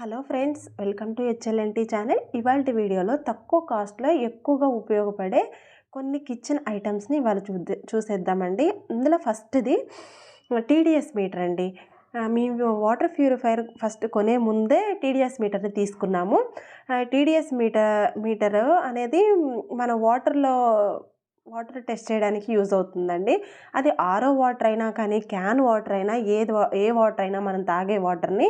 Hello friends welcome to HLNT channel. ఇవాళ వీడియోలో తక్కువ కాస్ట్లో ఎక్కువగా ఉపయోగపడే కొన్ని కిచెన్ ఐటమ్స్ని ఇవాళ చూద్ద చూసేద్దామండి. ఇందులో ఫస్ట్ది టీడీఎస్ మీటర్ అండి. మేము వాటర్ ప్యూరిఫైర్ ఫస్ట్ కొనే ముందే టీడీఎస్ మీటర్ని తీసుకున్నాము. టీడీఎస్ మీటర్ మీటర్ అనేది మన వాటర్లో వాటర్ టెస్ట్ చేయడానికి యూజ్ అవుతుందండి. అది ఆరో వాటర్ అయినా కానీ క్యాన్ వాటర్ అయినా ఏది ఏ వాటర్ అయినా మనం తాగే వాటర్ని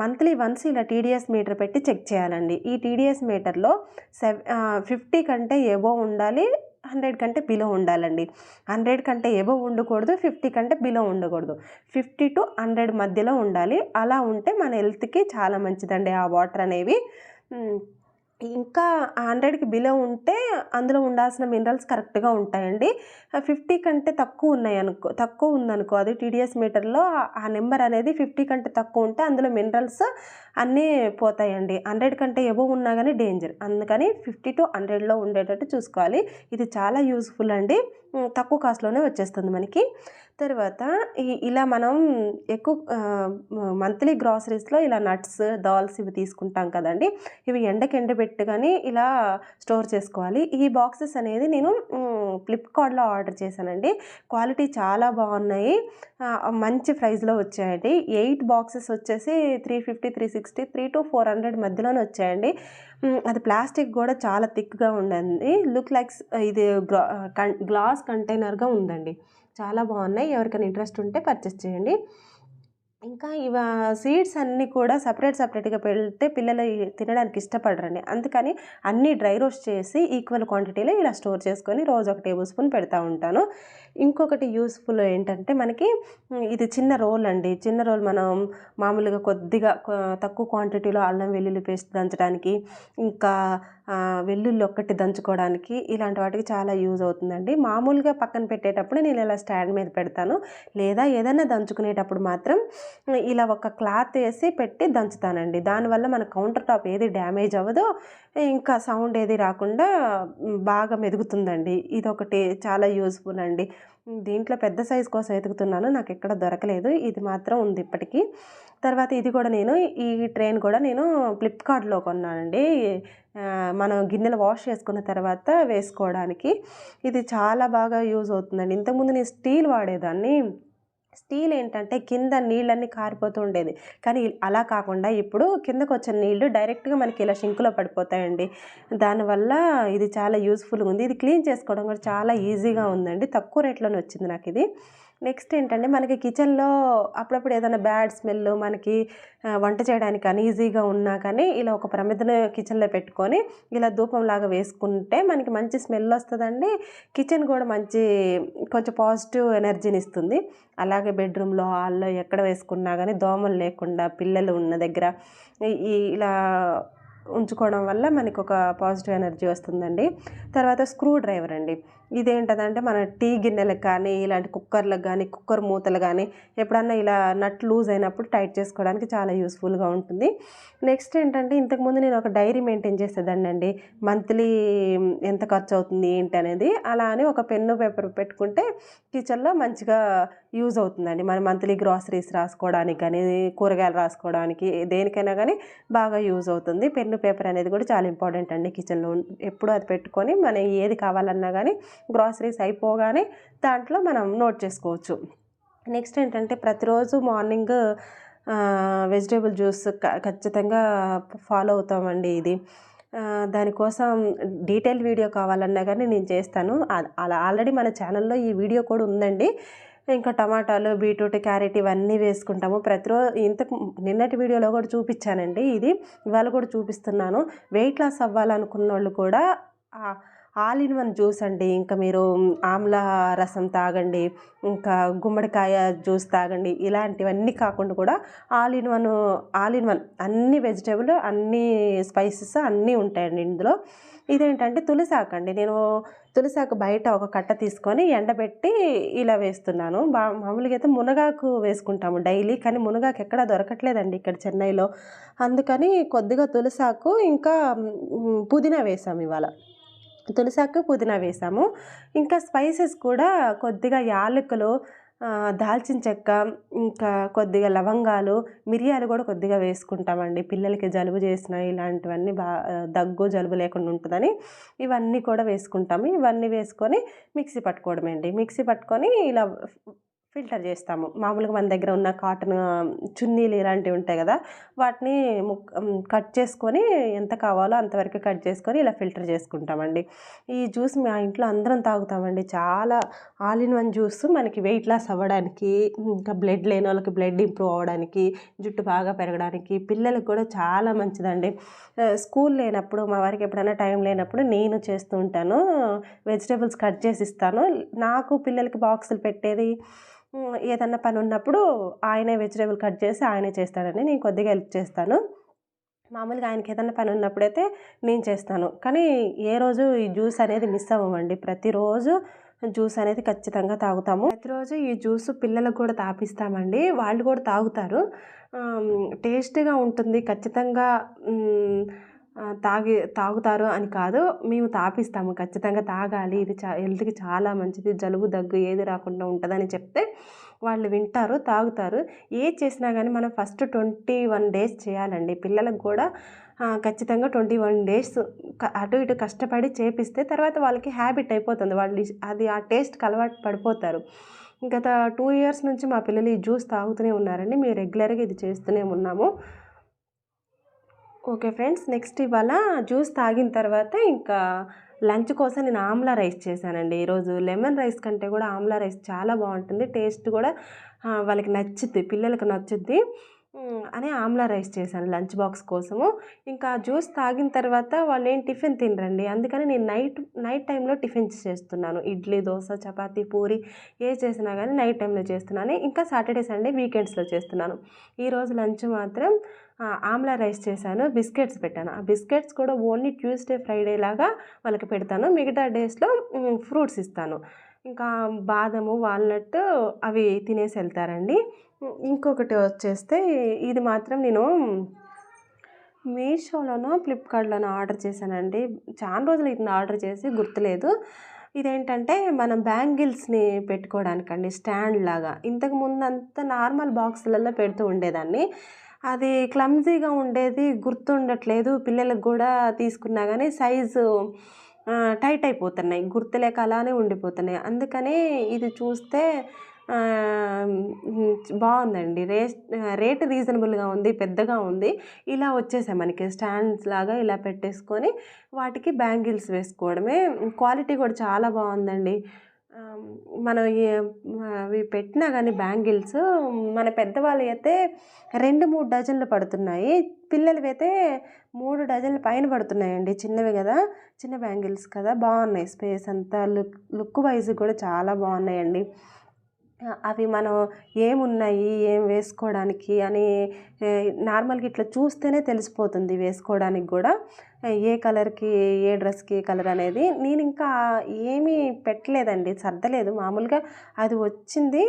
మంత్లీ వన్స్ ఇలా టీడీఎస్ మీటర్ పెట్టి చెక్ చేయాలండి. ఈ టీడీఎస్ మీటర్లో సెవ్ ఫిఫ్టీ కంటే ఎబో ఉండాలి హండ్రెడ్ కంటే బిలో ఉండాలండి. హండ్రెడ్ కంటే ఎబో ఉండకూడదు ఫిఫ్టీ కంటే బిలో ఉండకూడదు. ఫిఫ్టీ టు హండ్రెడ్ మధ్యలో ఉండాలి. అలా ఉంటే మన హెల్త్కి చాలా మంచిదండి ఆ వాటర్ అనేవి. ఇంకా హండ్రెడ్కి బిలో ఉంటే అందులో ఉండాల్సిన మినరల్స్ కరెక్ట్గా ఉంటాయండి. ఫిఫ్టీ కంటే తక్కువ ఉన్నాయి అనుకో తక్కువ ఉందనుకో అది టీడీఎస్ మీటర్లో ఆ నెంబర్ అనేది ఫిఫ్టీ కంటే తక్కువ ఉంటే అందులో మినరల్స్ అన్నీ పోతాయండి. హండ్రెడ్ కంటే ఎబో ఉన్నా కానీ డేంజర్. అందుకని ఫిఫ్టీ టు హండ్రెడ్లో ఉండేటట్టు చూసుకోవాలి. ఇది చాలా యూస్ఫుల్ అండి. తక్కువ కాస్ట్లోనే వచ్చేస్తుంది మనకి. తర్వాత ఇలా మనం ఎక్కువ మంత్లీ గ్రాసరీస్లో ఇలా నట్స్ దాల్స్ ఇవి తీసుకుంటాం కదండి. ఇవి ఎండకి ఎండబెట్టి కానీ ఇలా స్టోర్ చేసుకోవాలి. ఈ బాక్సెస్ అనేది నేను ఫ్లిప్కార్ట్లో ఆర్డర్ చేశానండి. క్వాలిటీ చాలా బాగున్నాయి. మంచి ప్రైస్లో వచ్చాయండి. ఎయిట్ బాక్సెస్ వచ్చేసి three fifty three sixty three to four hundred మధ్యలోనే వచ్చాయండి. అది ప్లాస్టిక్ కూడా చాలా థిక్గా ఉండండి లుక్ లైక్స్ ఇది గ్లాస్ కంటైనర్గా ఉందండి. చాలా బాగున్నాయి. ఎవరికైనా ఇంట్రెస్ట్ ఉంటే పర్చేస్ చేయండి. ఇంకా ఇవ సీడ్స్ అన్నీ కూడా సపరేట్ సపరేట్గా పెడితే పిల్లలు తినడానికి ఇష్టపడరండి. అందుకని అన్నీ డ్రై రోస్ట్ చేసి ఈక్వల్ క్వాంటిటీలో ఇలా స్టోర్ చేసుకొని రోజు ఒక టేబుల్ స్పూన్ పెడతా ఉంటాను. ఇంకొకటి యూస్ఫుల్ ఏంటంటే మనకి ఇది చిన్న రోల్ అండి. చిన్న రోల్ మనం మామూలుగా కొద్దిగా తక్కువ క్వాంటిటీలో అల్లం వెల్లుల్లి పేస్ట్ దంచడానికి ఇంకా వెల్లుల్లి ఒక్కటి దంచుకోవడానికి ఇలాంటి వాటికి చాలా యూజ్ అవుతుందండి. మామూలుగా పక్కన పెట్టేటప్పుడు నేను ఇలా స్టాండ్ మీద పెడతాను. లేదా ఏదైనా దంచుకునేటప్పుడు మాత్రం ఇలా ఒక క్లాత్ వేసి పెట్టి దంచుతానండి. దానివల్ల మన కౌంటర్ టాప్ ఏది డ్యామేజ్ అవ్వదో ఇంకా సౌండ్ ఏది రాకుండా బాగా మెదుగుతుందండి. ఇది ఒకటి చాలా యూస్ఫుల్ అండి. దీంట్లో పెద్ద సైజ్ కోసం వెతుకుతున్నాను. నాకు ఎక్కడ దొరకలేదు. ఇది మాత్రం ఉంది ఇప్పటికీ. తర్వాత ఇది కూడా నేను ఈ ట్రైన్ కూడా నేను ఫ్లిప్కార్ట్లో కొన్నానండి. మనం గిన్నెలు వాష్ చేసుకున్న తర్వాత వేసుకోవడానికి. ఇది చాలా బాగా యూజ్ అవుతుందండి. ఇంతకుముందు నేను స్టీల్ వాడేదాన్ని. స్టీల్ ఏంటంటే కింద నీళ్ళన్నీ కారిపోతూ ఉండేది. కానీ అలా కాకుండా ఇప్పుడు కిందకు వచ్చిన నీళ్ళు డైరెక్ట్గా మనకి ఇలా షింకులో పడిపోతాయండి. దానివల్ల ఇది చాలా యూస్ఫుల్గా ఉంది. ఇది క్లీన్ చేసుకోవడం కూడా చాలా ఈజీగా ఉందండి. తక్కువ రేట్లోనే వచ్చింది నాకు ఇది నెక్స్ట్ ఏంటంటే మనకి కిచెన్లో అప్పుడప్పుడు ఏదైనా బ్యాడ్ స్మెల్ మనకి వంట చేయడానికి అన్ఈజీగా ఉన్నా కానీ ఇలా ఒక ప్రమిదను కిచెన్లో పెట్టుకొని ఇలా ధూపంలాగా వేసుకుంటే మనకి మంచి స్మెల్ వస్తుందండి. కిచెన్ కూడా మంచి కొంచెం పాజిటివ్ ఎనర్జీని ఇస్తుంది అలాగే బెడ్రూమ్లో హాల్లో ఎక్కడ వేసుకున్నా కానీ దోమలు లేకుండా పిల్లలు ఉన్న దగ్గర ఈ- ఈ ఇలా ఉంచుకోవడం వల్ల మనకి ఒక పాజిటివ్ ఎనర్జీ వస్తుందండి. తర్వాత స్క్రూ డ్రైవర్ అండి. ఇదేంటంటే మన టీ గిన్నెలకు కానీ ఇలాంటి కుక్కర్లకు కానీ కుక్కర్ మూతలు కానీ ఎప్పుడన్నా ఇలా నట్ లూజ్ అయినప్పుడు టైట్ చేసుకోవడానికి చాలా యూస్ఫుల్గా ఉంటుంది. నెక్స్ట్ ఏంటంటే ఇంతకుముందు నేను ఒక డైరీ మెయింటైన్ చేసేదాన్ని అండి. మంత్లీ ఎంత ఖర్చు అవుతుంది ఏంటి అనేది అలా అని ఒక పెన్ను పేపర్ పెట్టుకుంటే కిచెన్లో మంచిగా యూజ్ అవుతుందండి. మన మంత్లీ గ్రాసరీస్ రాసుకోవడానికి కానీ కూరగాయలు రాసుకోవడానికి దేనికైనా కానీ బాగా యూజ్ అవుతుంది. పెన్ను పేపర్ అనేది కూడా చాలా ఇంపార్టెంట్ అండి కిచెన్లో. ఎప్పుడు అది పెట్టుకొని మనం ఏది కావాలన్నా కానీ గ్రాసరీస్ అయిపోగానే దాంట్లో మనం నోట్ చేసుకోవచ్చు. నెక్స్ట్ ఏంటంటే ప్రతిరోజు మార్నింగ్ వెజిటేబుల్ జ్యూస్ క- ఖచ్చితంగా ఫాలో అవుతామండి ఇది. దానికోసం డీటెయిల్ వీడియో కావాలన్నా కానీ నేను చేస్తాను. అలా ఆల్రెడీ మన ఛానల్లో ఈ వీడియో కూడా ఉందండి. ఇంకా టమాటాలు బీట్రూట్ క్యారెట్ ఇవన్నీ వేసుకుంటాము. ప్రతిరోజు ఇంతకు నిన్నటి వీడియోలో కూడా చూపించానండి ఇది. ఇవాళ కూడా చూపిస్తున్నాను. వెయిట్ లాస్ అవ్వాలనుకున్న వాళ్ళు కూడా ఆల్ ఇన్ వన్ జ్యూస్ అండి. ఇంకా మీరు ఆమ్ల రసం తాగండి ఇంకా గుమ్మడికాయ జ్యూస్ తాగండి ఇలాంటివన్నీ కాకుండా కూడా all in one all in one అన్ని వెజిటేబుల్ అన్ని స్పైసెస్ అన్నీ ఉంటాయండి ఇందులో. ఇదేంటంటే తులసాకు అండి. నేను తులసాకు బయట ఒక కట్ట తీసుకొని ఎండబెట్టి ఇలా వేస్తున్నాను. బా మామూలుగా అయితే మునగాకు వేసుకుంటాము డైలీ కానీ మునగాకు ఎక్కడా దొరకట్లేదండి ఇక్కడ చెన్నైలో. అందుకని కొద్దిగా తులసాకు ఇంకా పుదీనా వేసాము ఇవాళ. తులసాకు పుదీనా వేసాము. ఇంకా స్పైసెస్ కూడా కొద్దిగా యాలకులు దాల్చిన చెక్క ఇంకా కొద్దిగా లవంగాలు మిరియాలు కూడా కొద్దిగా వేసుకుంటామండి. పిల్లలకి జలుబు చేసిన ఇలాంటివన్నీ బా దగ్గు జలుబు లేకుండా ఉంటుందని ఇవన్నీ కూడా వేసుకుంటాము. ఇవన్నీ వేసుకొని మిక్సీ పట్టుకోవడమండి. మిక్సీ పట్టుకొని ఇలా ఫిల్టర్ చేస్తాము. మామూలుగా మన దగ్గర ఉన్న కాటన్ చున్నీలు ఇలాంటివి ఉంటాయి కదా వాటిని కట్ చేసుకొని ఎంత కావాలో అంతవరకు కట్ చేసుకొని ఇలా ఫిల్టర్ చేసుకుంటామండి. ఈ జ్యూస్ మా ఇంట్లో అందరం తాగుతామండి. చాలా ఆల్ ఇన్ వన్ జ్యూస్ మనకి వెయిట్ లాస్ అవ్వడానికి ఇంకా బ్లడ్ లేని వాళ్ళకి బ్లడ్ ఇంప్రూవ్ అవ్వడానికి జుట్టు బాగా పెరగడానికి పిల్లలకు కూడా చాలా మంచిదండి. స్కూల్ లేనప్పుడు మా వారికి ఎప్పుడైనా టైం లేనప్పుడు నేను చేస్తూ ఉంటాను. వెజిటేబుల్స్ కట్ చేసి ఇస్తాను. నాకు పిల్లలకి బాక్సులు పెట్టేది ఏదన్నా పని ఉన్నప్పుడు ఆయనే వెజిటేబుల్ కట్ చేసి ఆయనే చేస్తాడండి నేను కొద్దిగా హెల్ప్ చేస్తాను. మామూలుగా ఆయనకి ఏదైనా పని ఉన్నప్పుడైతే నేను చేస్తాను. కానీ ఏ రోజు ఈ జ్యూస్ అనేది మిస్ అవ్వమండి. ప్రతిరోజు జ్యూస్ అనేది ఖచ్చితంగా తాగుతాము. ప్రతిరోజు ఈ జ్యూస్ పిల్లలకు కూడా తాపిస్తామండి. వాళ్ళు కూడా తాగుతారు. టేస్ట్గా టేస్టీగా ఉంటుంది. ఖచ్చితంగా తాగి తాగుతారు అని కాదు మేము తాపిస్తాము ఖచ్చితంగా తాగాలి ఇది చా హెల్త్కి చాలా మంచిది జలుబు దగ్గు ఏది రాకుండా ఉంటుందని చెప్తే వాళ్ళు వింటారు తాగుతారు. ఏది చేసినా కానీ మనం ఫస్ట్ ట్వంటీ వన్ డేస్ చేయాలండి. పిల్లలకు కూడా ఖచ్చితంగా ట్వంటీ వన్ డేస్ అటు ఇటు కష్టపడి చేపిస్తే తర్వాత వాళ్ళకి హ్యాబిట్ అయిపోతుంది. వాళ్ళు అది ఆ టేస్ట్కి అలవాటు పడిపోతారు. గత టూ ఇయర్స్ నుంచి మా పిల్లలు ఈ జ్యూస్ తాగుతూనే ఉన్నారండి. మేము రెగ్యులర్గా ఇది చేస్తూనే ఉన్నాము. ఓకే ఫ్రెండ్స్ నెక్స్ట్ ఇవాళ జ్యూస్ తాగిన తర్వాత ఇంకా లంచ్ కోసం నేను ఆమ్లా రైస్ చేశానండి. ఈరోజు లెమన్ రైస్ కంటే కూడా ఆమ్లా రైస్ చాలా బాగుంటుంది. టేస్ట్ కూడా వాళ్ళకి నచ్చుద్ది పిల్లలకు నచ్చుద్ది. అని ఆమ్లా రైస్ చేశాను లంచ్ బాక్స్ కోసము. ఇంకా జ్యూస్ తాగిన తర్వాత వాళ్ళు ఏం టిఫిన్ తినరండి. అందుకని నేను నైట్ నైట్ టైంలో టిఫిన్స్ చేస్తున్నాను. ఇడ్లీ దోశ చపాతీ పూరి ఏ చేసినా కానీ నైట్ టైంలో చేస్తున్నాను. ఇంకా సాటర్డే సండే వీకెండ్స్లో చేస్తున్నాను. ఈరోజు లంచ్ మాత్రం ఆమ్లా రైస్ చేశాను. బిస్కెట్స్ పెట్టాను. ఆ బిస్కెట్స్ కూడా ఓన్లీ ట్యూస్డే ఫ్రైడే లాగా వాళ్ళకి పెడతాను. మిగతా డేస్లో ఫ్రూట్స్ ఇస్తాను. ఇంకా బాదము వాల్నట్ అవి తినేసి వెళ్తారండి. ఇంకొకటి వచ్చేస్తే ఇది మాత్రం నేను మీషోలోనో ఫ్లిప్కార్ట్లోనో ఆర్డర్ చేశానండి. చాలా రోజులు ఇది ఆర్డర్ చేసి గుర్తులేదు. ఇదేంటంటే మనం బ్యాంగిల్స్ని పెట్టుకోవడానికండి స్టాండ్ లాగా. ఇంతకు ముందు అంతా నార్మల్ బాక్సులలో పెడుతూ ఉండేదాన్ని. అది క్లమ్జీగా ఉండేది గుర్తుండట్లేదు. పిల్లలకు కూడా తీసుకున్నా కానీ సైజు టైట్ అయిపోతున్నాయి. గుర్తులేక అలానే ఉండిపోతున్నాయి. అందుకని ఇది చూస్తే బాగుందండి. రే రేట్ రీజనబుల్గా ఉంది పెద్దగా ఉంది. ఇలా వచ్చేసాయి మనకి స్టాండ్స్ లాగా ఇలా పెట్టేసుకొని వాటికి బ్యాంగిల్స్ వేసుకోవడమే. క్వాలిటీ కూడా చాలా బాగుందండి. మనం అవి పెట్టినా కానీ బ్యాంగిల్స్ మన పెద్దవాళ్ళు అయితే రెండు మూడు డజన్లు పడుతున్నాయి. పిల్లలవి అయితే మూడు డజన్ల పైన పడుతున్నాయండి. చిన్నవి కదా చిన్న బ్యాంగిల్స్ కదా. బాగున్నాయి. స్పేస్ అంతా లుక్ లుక్ వైజ్ కూడా చాలా బాగున్నాయండి. అవి మనం ఏమున్నాయి ఏం వేసుకోవడానికి అని నార్మల్గా ఇట్లా చూస్తేనే తెలిసిపోతుంది వేసుకోవడానికి కూడా. ఏ కలర్కి ఏ డ్రెస్కి ఏ కలర్ అనేది. నేను ఇంకా ఏమీ పెట్టలేదండి సర్దలేదు. మామూలుగా అది వచ్చింది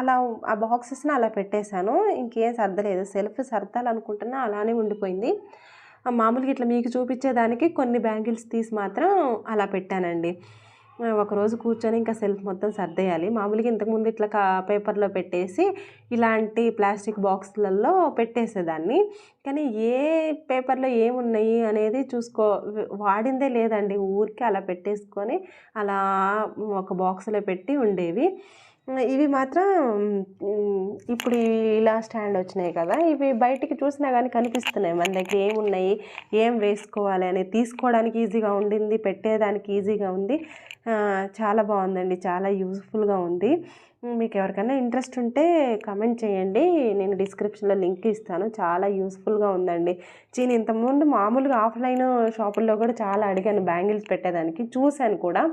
అలా ఆ బాక్సెస్ని అలా పెట్టేశాను. ఇంకేం సర్దలేదు. సెల్ఫ్ సర్దాలనుకుంటున్నా అలానే ఉండిపోయింది. మామూలుగా ఇట్లా మీకు చూపించేదానికి కొన్ని బ్యాంగిల్స్ తీసి మాత్రం అలా పెట్టానండి. ఒకరోజు కూర్చొని ఇంకా సెల్ఫ్ మొత్తం సర్దేయాలి. మామూలుగా ఇంతకుముందు ఇట్లా కా పేపర్లో పెట్టేసి ఇలాంటి ప్లాస్టిక్ బాక్స్లలో పెట్టేసేదాన్ని. కానీ ఏ పేపర్లో ఏమున్నాయి అనేది చూసుకో వాడిందే లేదండి. ఊరికే అలా పెట్టేసుకొని అలా ఒక బాక్స్లో పెట్టి ఉండేవి. ఇవి మాత్రం ఇప్పుడు ఇలా స్టాండ్ వచ్చినాయి కదా ఇవి బయటికి చూసినా కానీ కనిపిస్తున్నాయి. మన దగ్గర ఏమున్నాయి ఏం వేసుకోవాలి అనేది తీసుకోవడానికి ఈజీగా ఉండింది పెట్టేదానికి ఈజీగా ఉంది. చాలా బాగుందండి చాలా యూస్ఫుల్గా ఉంది. మీకు ఎవరికైనా ఇంట్రెస్ట్ ఉంటే కమెంట్ చేయండి నేను డిస్క్రిప్షన్లో లింక్ ఇస్తాను. చాలా యూస్ఫుల్గా ఉందండి. నేను ఇంతకుముందు మామూలుగా ఆఫ్లైన్ షాపుల్లో కూడా చాలా అడిగాను బ్యాంగిల్స్ పెట్టేదానికి. చూశాను కూడా.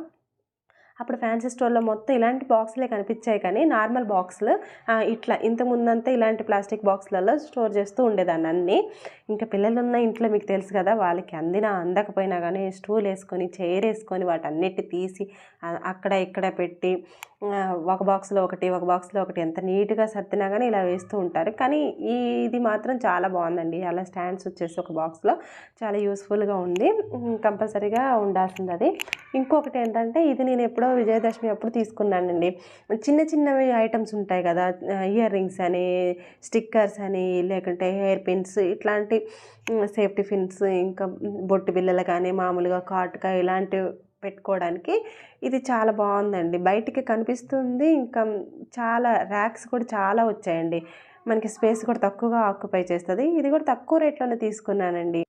అప్పుడు ఫ్యాన్సీ స్టోర్లో మొత్తం ఇలాంటి బాక్సులే కనిపించాయి కానీ నార్మల్ బాక్సులు ఇట్లా ఇంత ముందంతా ఇలాంటి ప్లాస్టిక్ బాక్సులలో స్టోర్ చేస్తూ ఉండేదాన్ని అన్నీ. ఇంకా పిల్లలు ఉన్న ఇంట్లో మీకు తెలుసు కదా వాళ్ళకి అందినా అందకపోయినా కానీ స్టూల్ వేసుకొని చైర్ వేసుకొని వాటన్నిటి తీసి అక్కడ ఇక్కడ పెట్టి ఒక బాక్స్లో ఒకటి ఒక బాక్స్లో ఒకటి ఎంత నీట్గా సర్దినా కానీ ఇలా వేస్తూ ఉంటారు. కానీ ఈ ఇది మాత్రం చాలా బాగుందండి. అలా స్టాండ్స్ వచ్చేసి ఒక బాక్స్లో చాలా యూస్ఫుల్గా ఉంది. కంపల్సరీగా ఉండాల్సింది అది ఇంకొకటి ఏంటంటే ఇది నేను ఎప్పుడో విజయదశమి అప్పుడు తీసుకున్నానండి. చిన్న చిన్నవి ఐటమ్స్ ఉంటాయి కదా ఇయర్ రింగ్స్ అని స్టిక్కర్స్ అని లేకుంటే హెయిర్ పిన్స్ ఇట్లాంటి సేఫ్టీ పిన్స్ ఇంకా బొట్టు బిల్లలు కానీ మామూలుగా కాటుక ఇలాంటి పెట్టుకోవడానికి. ఇది చాలా బాగుందండి. బయటికి కనిపిస్తుంది. ఇంకా చాలా ర్యాక్స్ కూడా చాలా వచ్చాయండి. మనకి స్పేస్ కూడా తక్కువగా ఆక్యుపై చేస్తుంది. ఇది కూడా తక్కువ రేట్లోనే తీసుకున్నానండి.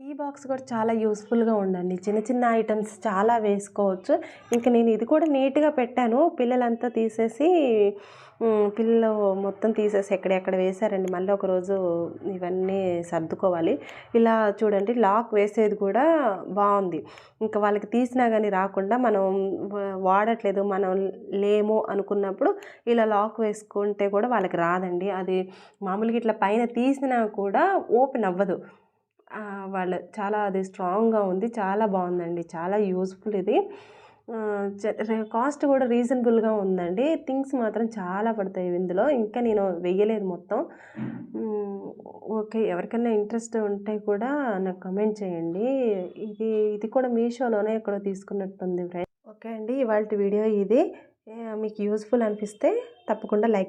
ఈ బాక్స్ కూడా చాలా యూస్ఫుల్గా ఉండండి చిన్న చిన్న ఐటమ్స్ చాలా వేసుకోవచ్చు. ఇంకా నేను ఇది కూడా నీట్గా పెట్టాను. పిల్లలంతా తీసేసి పిల్లలు మొత్తం తీసేసి ఎక్కడెక్కడ వేశారండి? మళ్ళీ ఒకరోజు ఇవన్నీ సర్దుకోవాలి. ఇలా చూడండి లాక్ వేసేది కూడా బాగుంది. ఇంకా వాళ్ళకి తీసినా కానీ రాకుండా మనం వాడట్లేదు మనం లేము అనుకున్నప్పుడు ఇలా లాక్ వేసుకుంటే కూడా వాళ్ళకి రాదండి. అది మామూలుగా ఇట్లా పైన తీసినా కూడా ఓపెన్ అవ్వదు. వాళ్ళు వాళ్ళ చాలా అది స్ట్రాంగ్గా ఉంది. చాలా బాగుందండి. చాలా యూస్ఫుల్ ఇది. కాస్ట్ కూడా రీజనబుల్గా ఉందండి. థింగ్స్ మాత్రం చాలా పడతాయి ఇందులో. ఇంకా నేను వెయ్యలేదు మొత్తం. ఓకే. ఎవరికైనా ఇంట్రెస్ట్ ఉంటే కూడా నాకు కమెంట్ చేయండి. ఇది ఇది కూడా మీషోలోనే ఎక్కడో తీసుకున్నట్టుంది ఫ్రెండ్ ఓకే అండి. ఇవాళ వీడియో ఇది. మీకు యూస్ఫుల్ అనిపిస్తే తప్పకుండా లైక్